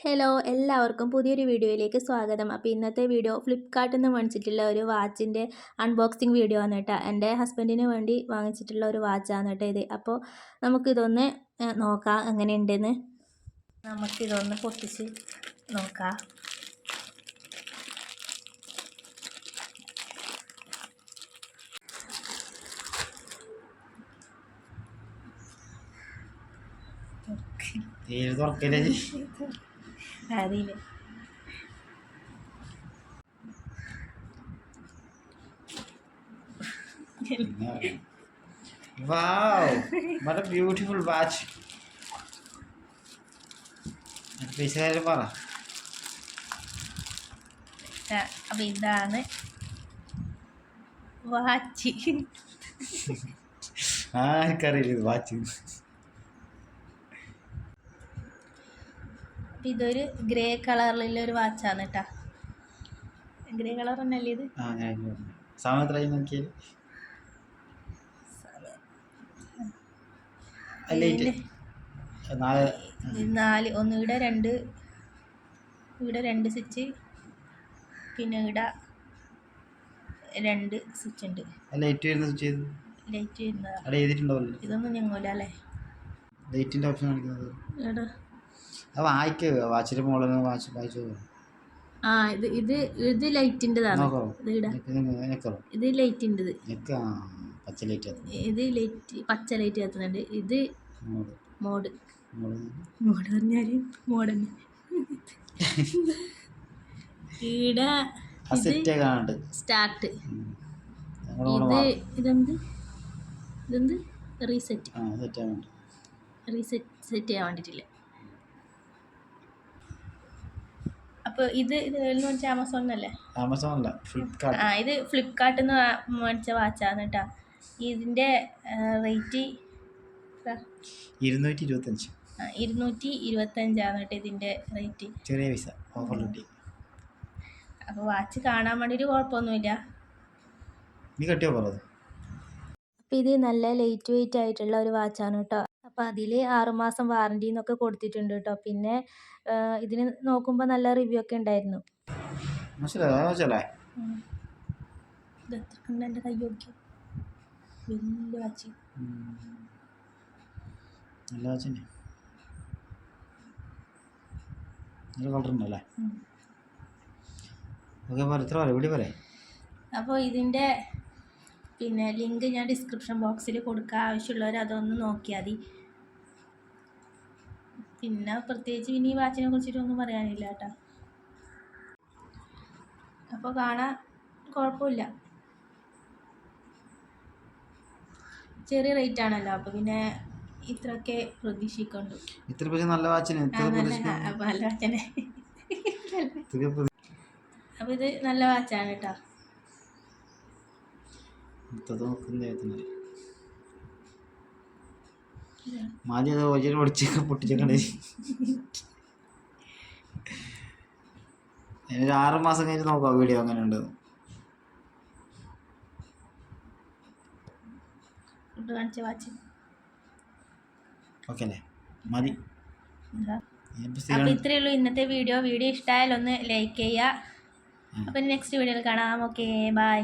Hello എല്ലാവർക്കും പുതിയൊരു വീഡിയോയിലേക്ക് സ്വാഗതം. അപ്പോൾ ഇന്നത്തെ വീഡിയോ ഫ്ലിപ്കാർട്ടിൽ നിന്ന് വാങ്ങിച്ചിട്ടുള്ള ഒരു വാച്ചിന്റെ അൺബോക്സിങ് വീഡിയോ ആണ് കേട്ടോ. എന്റെ ഹസ്ബൻഡിന് വേണ്ടി വാങ്ങിച്ചിട്ടുള്ള ഒരു വാച്ചാണ് കേട്ടോ ഇത്. അപ്പോൾ നമുക്കിതൊന്ന് നോക്കാം എങ്ങനെയുണ്ടെന്ന്. നമുക്കിതൊന്ന് പൊട്ടിച്ച് നോക്കാം. തീരെ തുറക്കല്ലേ അതിൽ വാവ് what a beautiful watch. പൈസക്കാര് പറ. അപ്പോൾ ഇതാണ് വാച്ച്. ആർക്കറിയില്ല വാച്ച്. അപ്പോൾ ഇതൊരു ഗ്രേ കളറിലുള്ള ഒരു വാച്ചാണ് കേട്ടോ ഗ്രേ കളർ തന്നെയല്ലേ ഇത്? നാല്. ഒന്ന് ഇവിടെ രണ്ട്. ഇവിടെ രണ്ട് സ്വിച്ച് പിന്നെ ഇവിടെ രണ്ട് സ്വിച്ച് ഉണ്ട്. ലൈറ്റ് വരുന്ന സ്വിച്ച് ലൈറ്റ് എഴുതിയിട്ടുണ്ടാവില്ല ഇതൊന്നും ഞങ്ങൂല അല്ലേ? ലൈറ്റിന്റെ ഓപ്ഷൻ കാണിക്കുന്നത്. അത് വായിക്കുക വാച്ചിന്റെ മുകളിൽ വായിച്ചു ആ ഇത് ഇത് ഇത് ലൈറ്റിന്റെതാണ് ലൈറ്റിന്റെത് പച്ച ലൈറ്റ് ഇത് ലൈറ്റ് പച്ച ലൈറ്റ് കത്തുന്നുണ്ട് ഇത് മോഡ്. മോഡ്. ഇവിടെ സ്റ്റാർട്ട്. ഇത് കൂടെ ഇതെന്ത്? ഇതെന്ത്? റീസെറ്റ്. റീസെറ്റ് സെറ്റ് ചെയ്യാൻ വേണ്ടിയിട്ടില്ല അപ്പോൾ ഇത് ഇത് എന്ന് വെച്ചാൽ ആമസോൺ എന്നല്ലേ ആമസോൺ അല്ല ആ ഫ്ലിപ്കാർട്ട് ഇത് ഫ്ലിപ്കാർട്ടിൽ നിന്ന് മേടിച്ച വാച്ചാണ് കേട്ടോ. ഇതിന്റെ റേറ്റ് ഇരുന്നൂറ്റി ഇരുപത്തഞ്ച് ഇരുന്നൂറ്റി ഇരുപത്തഞ്ചാണ് കേട്ടോ ഇതിന്റെ റേറ്റ് ചെറിയ പൈസ. ഓഫർ കിട്ടി. അപ്പോൾ വാച്ച് കാണാൻ വേണ്ടി ഒരു കുഴപ്പമൊന്നുമില്ല. നീ കട്ടിയോ പറഞ്ഞത് അപ്പോൾ ഇത് നല്ല ലൈറ്റ് വെയിറ്റ് ആയിട്ടുള്ള ഒരു വാച്ചാണ് കേട്ടോ. അപ്പോൾ അതിൽ ആറുമാസം വാറണ്ടി എന്നൊക്കെ കൊടുത്തിട്ടുണ്ട് കേട്ടോ പിന്നെ ഇതിന് നോക്കുമ്പോൾ നല്ല റിവ്യൂ ഒക്കെ ഉണ്ടായിരുന്നു. അപ്പോ ഇതിന്റെ ഇത് എത്ര എന്റെ കൈ നോക്കി വലിയ വാച്ച്. നല്ല നല്ല കളർ ഉണ്ടല്ലേ ഉം. ഓക്കെ പറ ഇത്ര പറയാം ഇവിടെ പറയാം അപ്പോൾ ഇതിന്റെ പിന്നെ ലിങ്ക് ഞാൻ ഡിസ്ക്രിപ്ഷൻ ബോക്സിൽ കൊടുക്കുക. ആവശ്യമുള്ളവർ അതൊന്ന് നോക്കിയാൽ മതി. പിന്നെ പ്രത്യേകിച്ച് ഇനി ഈ വാച്ചിനെ കുറിച്ചിട്ടൊന്നും പറയാനില്ല കേട്ടോ. അപ്പോൾ കാണാൻ കുഴപ്പമില്ല. ചെറിയ റേറ്റ് ആണല്ലോ. അപ്പോൾ പിന്നെ ഇത്രയൊക്കെ പ്രതീക്ഷിക്കുന്നുണ്ട് ഇത്ര നല്ല വാച്ചിനെ നല്ല വാച്ചനെ. അപ്പോൾ ഇത് നല്ല വാച്ചാണ് കേട്ടോ. ഇത്തത് നോക്കുന്ന ഏതന്നെ. മാതി അത് ഒരിക്കലും പൊടിച്ചൊക്കെ ഒരു ആറ് മാസം കഴിഞ്ഞ് നോക്കാം വീഡിയോ അങ്ങനെ ഉണ്ട് ഓക്കെ അല്ലേ? മതി. അപ്പോൾ ഇത്രയേ ഉള്ളൂ ഇന്നത്തെ വീഡിയോ. വീഡിയോ ഇഷ്ടമായാലൊന്ന് ലൈക്ക് ചെയ്യുക. അപ്പം നെക്സ്റ്റ് വീഡിയോയിൽ കാണാം. Okay bye